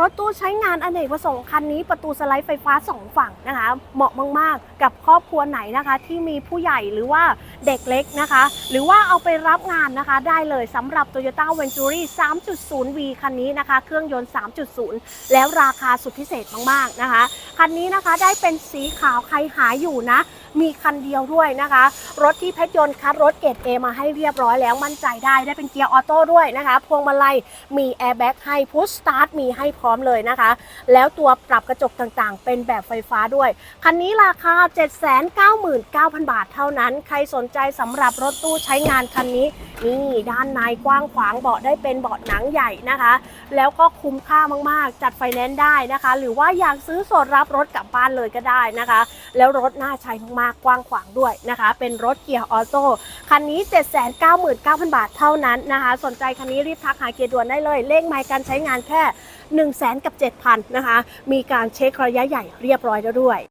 รถตู้ใช้งานอเนกประสงค์คันนี้ประตูสไลด์ไฟฟ้า 2 ฝั่งนะคะ เหมาะมาก ๆ กับครอบครัวไหนนะคะ ที่มีผู้ใหญ่หรือว่า เด็กเล็กนะคะ หรือว่าเอาไปรับงานนะคะได้เลยสำหรับ Toyota Venturi 3.0V คันนี้นะคะ เครื่องยนต์ 3.0 แล้วราคาสุดพิเศษมากๆนะคะ คันนี้นะคะได้เป็นสีขาวใครหาอยู่นะ มีคันเดียวด้วยนะคะ รถที่เพชรยนต์คัดรถเกรด A มาให้เรียบร้อยแล้วมั่นใจได้ได้เป็นเกียร์ออโต้ด้วยนะคะ พวงมาลัยมีแอร์แบ็กให้พุชสตาร์ทมีให้พร้อมเลยนะคะ แล้วตัวปรับกระจกต่างๆ เป็นแบบไฟฟ้าด้วย คันนี้ราคา 799,000 บาทเท่านั้นใครสนใจสำหรับรถตู้ใช้งานคันนี้ นี่ด้านในกว้างขวางเบาะได้เป็นเบาะหนังใหญ่นะคะ แล้วก็คุ้มค่ามากๆ จัดไฟแนนซ์ได้นะคะ หรือว่าอยากซื้อสดรับรถกลับบ้านเลยก็ได้นะคะ แล้วรถน่าใช้มากๆกว้างขวางด้วยนะคะ เป็นรถเกียร์ออโต้คันนี้ 799,000 บาทเท่านั้นนะคะ สนใจคันนี้รีบทักหาเกียร์ด่วนได้เลยเลขไมล์การใช้งานแค่ 1 0 0 0 0 0กับ7,000นะคะมีการเช็คระยะใหญ่เรียบร้อยแล้วด้วย